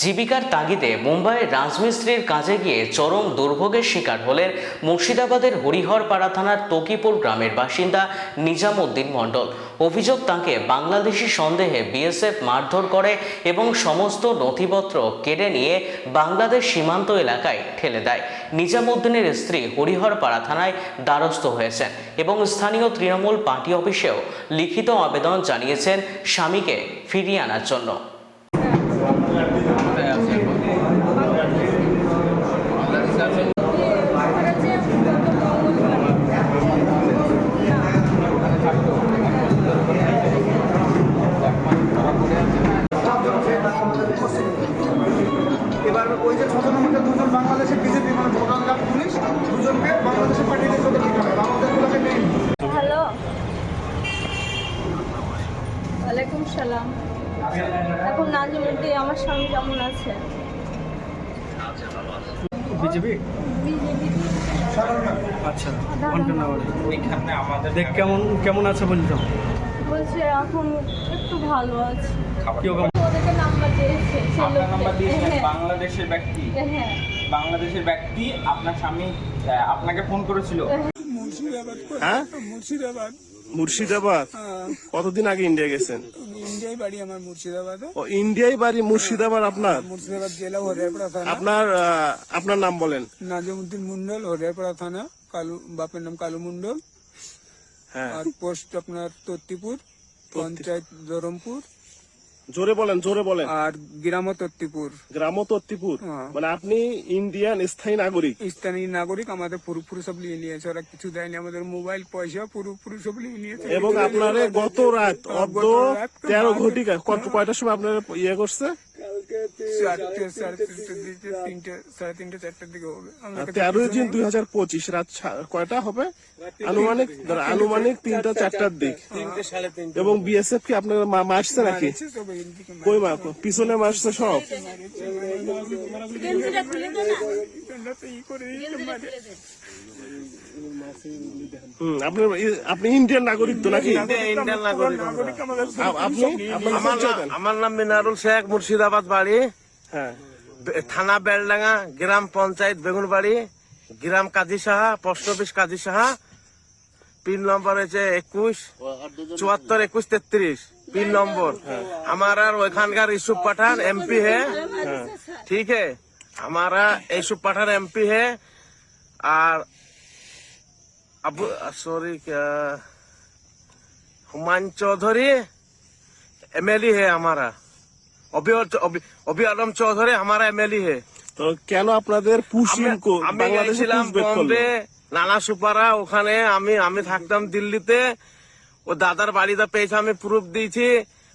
জীবিকার তাগিদে মুম্বাইয়ের রাজমিস্ত্রির কাজে গিয়ে চরম দুর্ভোগের শিকার হলেন মুর্শিদাবাদের হরিহরপাড়া থানার তকিপুর গ্রামের বাসিন্দা নিজামুদ্দিন মণ্ডল। অভিযোগ তাকে বাংলাদেশি সন্দেহে বিএসএফ মারধর করে এবং সমস্ত নথিপত্র কেড়ে নিয়ে বাংলাদেশ সীমান্ত এলাকায় ঠেলে দেয়। নিজামুদ্দিনের স্ত্রী হরিহরপাড়া থানায় দ্বারস্থ হয়েছেন এবং স্থানীয় তৃণমূল পার্টি অফিসেও লিখিত আবেদন জানিয়েছেন স্বামীকে ফিরিয়ে আনার জন্য এবার ওই যে ছজন মধ্যে দুজন বাংলাদেশের বিজেপি মানে ভোটার পুলিশ দুজনকে বাংলাদেশে পাঠিয়ে দিয়েছে ওদের ঠিকানা আমাদের গুলোকে নেই হ্যালো ওয়ালাইকুম সালাম এখন নাজিমুদ্দি আমার স্বামী কেমন আছে? বিজেপি? আচ্ছা দেখ কেমন কেমন আছে বলছো বলছে এখন একটু ভালো আছে। ওদেরকে নাম্বার দিয়েছে নাম্বার হ্যাঁ, বাংলাদেশের ব্যক্তি। হ্যাঁ। বাংলাদেশের ব্যক্তি আপনার স্বামী আপনাকে ফোন করেছিল। হ্যাঁ? মুর্শিদাবাদ। মুর্শিদাবাদ? কতদিন আগে ইন্ডিয়া গেছেন? ইন্ডিয়াই বাড়ি আমার মুর্শিদাবাদে। ও ইন্ডিয়ায় বাড়ি মুর্শিদাবাদ আপনার? মুর্শিদাবাদ জেলা হরিয়ারপাড়া থানা। আপনার আপনার নাম বলেন। নাজিমুদ্দিন মন্ডল হরিয়ারপাড়া থানা। কালু বাপের নাম কালু মন্ডল। হ্যাঁ। আর পোস্ট আপনার তত্তিপুর পঞ্চায়েত ধরমপুর। জোরে বলেন জোরে বলেন। আর গ্রাম তত্তিপুর গ্রাম তত্তিপুর হ্যাঁ। মানে আপনি ইন্ডিয়ান স্থায়ী নাগরিক? স্থানীয় নাগরিক আমাদের পুরোপুরি সব নিয়ে নিয়েছে ওরা কিছু দেয়নি আমাদের মোবাইল পয়সা পুরোপুরি সব নিয়ে নিয়েছে। এবং আপনারা গত রাত অর্ধ তেরো ঘটিকা কত কয়টার সময় আপনারা ইয়ে করছে? চারটে সাড়ে দিকে তিনটে সাড়ে তিনটে চারটের দিকে হবে। তেরোই জুন দুই হাজার পঁচিশ রাত কয়টা হবে? আনুমানিক আনুমানিক তিনটা চারটার দিক। এবং বিএসএফ কি আপনার মারছে নাকি? কই মা পিছনে মারছে সব? ই করে আপনার ই- আপনি ইন্ডিয়ান নাগরিক তো নাকি ইন্ডিয়ান নাগরিক আমরা। নাগরিক আমাদের আ- আপনি আপনার আমার পরিচয় নাম দেন। আমার নাম মিনারুল শেখ মুর্শিদাবাদ বাড়ি হ্যাঁ বে- থানা বেলডাঙ্গা গ্রাম পঞ্চায়েত বেগুনবাড়ি গ্রাম Kazi Saha post office Kazi Saha pin number হচ্ছে একুশ চুয়াত্তর একুশ তেত্রিশ পিন নম্বর हमारा ওইখানকার ইসুফ पठान एमपी है ठीक है हमारा यूसुफ पठान एमपी है और আবু সরি হুমায়ুন চৌধুরী এমএলএ হে আমারা। অবি অবি আলম চৌধুরী আমারা এমএলএ হে। তো কেন আপনাদের পুশিং বাংলাদেশে ছিলাম বম্বে নানা সুপারা ওখানে আমি আমি থাকতাম দিল্লিতে। ও দাদার বাড়িতে পেয়েছে আমি প্রুফ দিয়েছি।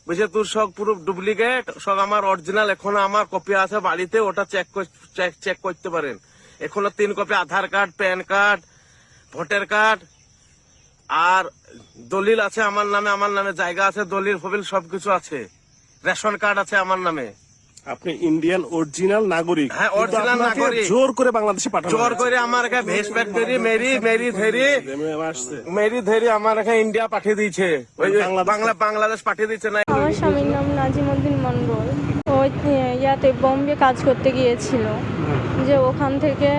বুঝে তোর সব প্রুফ ডুপ্লিকেট সব আমার অরিজিনাল এখন আমার কপি আছে বাড়িতে ওটা চেক চেক করতে পারেন। এখনও তিন copy Aadhaar card PAN card voter card আর দলিল আছে আমার নামে আমার নামে জায়গা আছে দলিল ফবিল সবকিছু আছে। রেশন কার্ড আছে আমার নামে। আপনি ইন্ডিয়ান অরিজিনাল নাগরিক। হ্যাঁ, আপনাকে নাগরিক। জোর করে বাংলাদেশে পাঠানো জোর করে আমার কাছে ভেস ফ্যাক্টরি মেরি মেরি ধেরি। মেরি ধেরি আমার এখানে ইন্ডিয়া পাঠিয়ে দিয়েছে। ওই বাংলা বাংলাদেশ পাঠিয়ে দিচ্ছে না। আমার স্বামীর নাম নাজিমুদ্দিন মণ্ডল। ওই ইয়াতে বম্বে কাজ করতে গিয়েছিল। যে ওখান থেকে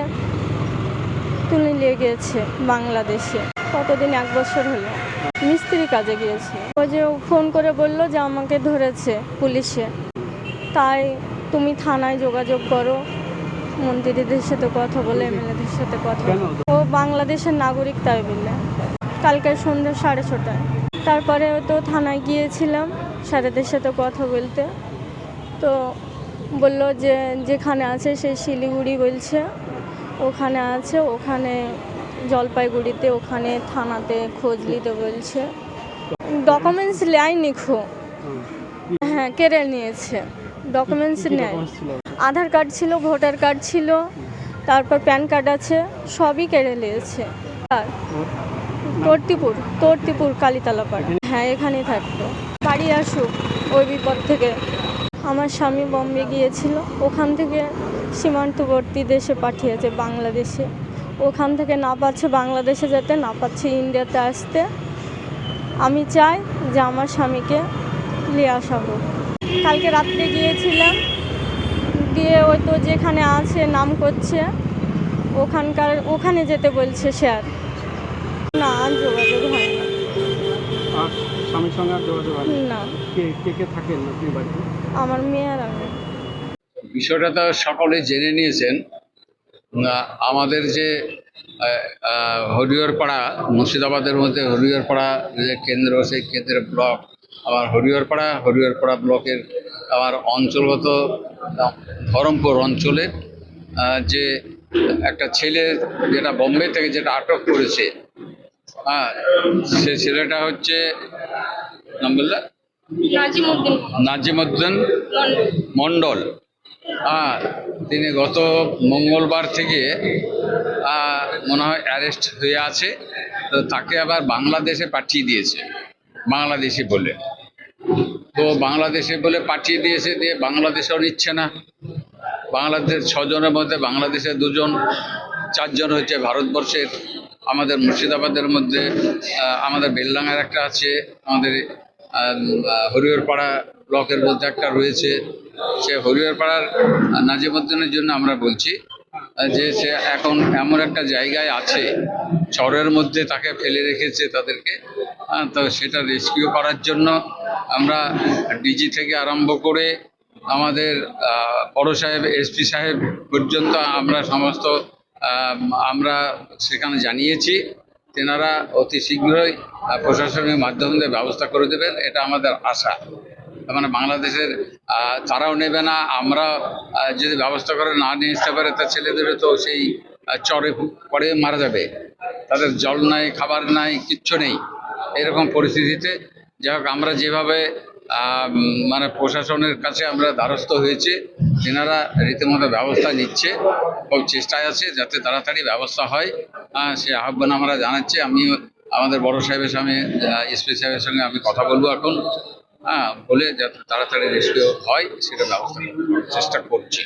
তুলে নিয়ে গিয়েছে বাংলাদেশে। কতদিন? এক বছর হলো। মিস্ত্রি কাজে গিয়েছে। ওই যে ফোন করে বলল যে আমাকে ধরেছে পুলিশে। তাই তুমি থানায় যোগাযোগ করো। মন্ত্রীদের সাথে কথা বলে এমএলএদের সাথে কথা বলে। ও বাংলাদেশের নাগরিক তাই বললে। কালকে সন্ধ্যে সাড়ে ছটায়। তারপরে তো থানায় গিয়েছিলাম স্যারেদের সাথে কথা বলতে। তো বলল যে যেখানে আছে সেই শিলিগুড়ি বলছে। ওখানে আছে ওখানে জলপাইগুড়িতে ওখানে থানাতে খোঁজ নিতে বলছে। ডকুমেন্টস নেয়নি খো হ্যাঁ কেড়ে নিয়েছে। ডকুমেন্টস নেয়। আধার কার্ড ছিল ভোটার কার্ড ছিল তারপর প্যান কার্ড আছে সবই কেড়ে নিয়েছে। আর তর্তিপুর তর্তিপুর কালীতলা পাড়া। হ্যাঁ এখানেই থাকতো। বাড়ি আসুক ওই বিপদ থেকে। আমার স্বামী বম্বে গিয়েছিল। ওখান থেকে সীমান্তবর্তী দেশে পাঠিয়েছে বাংলাদেশে। ওখান থেকে না পাচ্ছে বাংলাদেশে যেতে না পাচ্ছে ইন্ডিয়াতে আসতে। আমি চাই যে আমার স্বামীকে নিয়ে আসা হোক। কালকে রাত্রে গিয়েছিলাম। গিয়ে ওই তো যেখানে আছে নাম করছে ওখানকার ওখানে যেতে বলছে স্যার। না আর যোগাযোগ হয় না। স্বামীর সঙ্গে আর যোগাযোগ হয় না? কে কে থাকেন আপনি বাড়িতে? আমার মেয়ের আমি। বিষয়টা তো সকলে জেনে নিয়েছেন। আমাদের যে হরিহরপাড়া মুর্শিদাবাদের মধ্যে হরিহরপাড়া যে কেন্দ্র সেই কেন্দ্রের ব্লক আমার হরিহরপাড়া হরিহরপাড়া ব্লকের আমার অঞ্চলগত ধরমপুর অঞ্চলের আহ, যে একটা ছেলে যেটা বোম্বে থেকে যেটা আটক করেছে হ্যাঁ সে ছেলেটা হচ্ছে নাম বললে? নাজিমুদ্দিন মণ্ডল হ্যাঁ তিনি গত মঙ্গলবার থেকে মনে হয় অ্যারেস্ট হয়ে আছে, তো তাকে আবার বাংলাদেশে পাঠিয়ে দিয়েছে, বাংলাদেশি বলে। তো বাংলাদেশে বলে পাঠিয়ে দিয়েছে, দিয়ে বাংলাদেশেও নিচ্ছে না। বাংলাদেশ ছজনের মধ্যে বাংলাদেশে দুজন, চারজন হচ্ছে ভারতবর্ষের, আমাদের মুর্শিদাবাদের মধ্যে আমাদের বেলডাঙ্গার একটা আছে, আমাদের হরিহরপাড়া ব্লকের মধ্যে একটা রয়েছে। সে হরিহরপাড়ার নাজিমুদ্দিনের জন্য আমরা বলছি যে সে এখন এমন একটা জায়গায় আছে, চরের মধ্যে তাকে ফেলে রেখেছে তাদেরকে তো সেটা রেস্কিউ করার জন্য আমরা ডিজি থেকে আরম্ভ করে আমাদের বড় সাহেব এসপি সাহেব পর্যন্ত আমরা সমস্ত আমরা সেখানে জানিয়েছি। তেনারা অতি শীঘ্রই প্রশাসনিক মাধ্যম দিয়ে ব্যবস্থা করে দেবেন, এটা আমাদের আশা। মানে বাংলাদেশের তারাও নেবে না, আমরা যদি ব্যবস্থা করে না নিয়ে আসতে পারে, তার ছেলেদেরও তো সেই চরে পড়ে মারা যাবে। তাদের জল নাই, খাবার নাই, কিচ্ছু নেই। এরকম পরিস্থিতিতে, যাই হোক, আমরা যেভাবে মানে প্রশাসনের কাছে আমরা দ্বারস্থ হয়েছে। তেনারা রীতিমতো ব্যবস্থা নিচ্ছে খুব চেষ্টায় আছে যাতে তাড়াতাড়ি ব্যবস্থা হয়। সে আহ্বান আমরা জানাচ্ছি। আমি আমাদের বড় সাহেবের সঙ্গে এসপি সাহেবের সঙ্গে আমি কথা বলব এখন। হ্যাঁ বলে যাতে তাড়াতাড়ি রেস্কিউ হয়, সেটা ব্যবস্থা চেষ্টা করছি।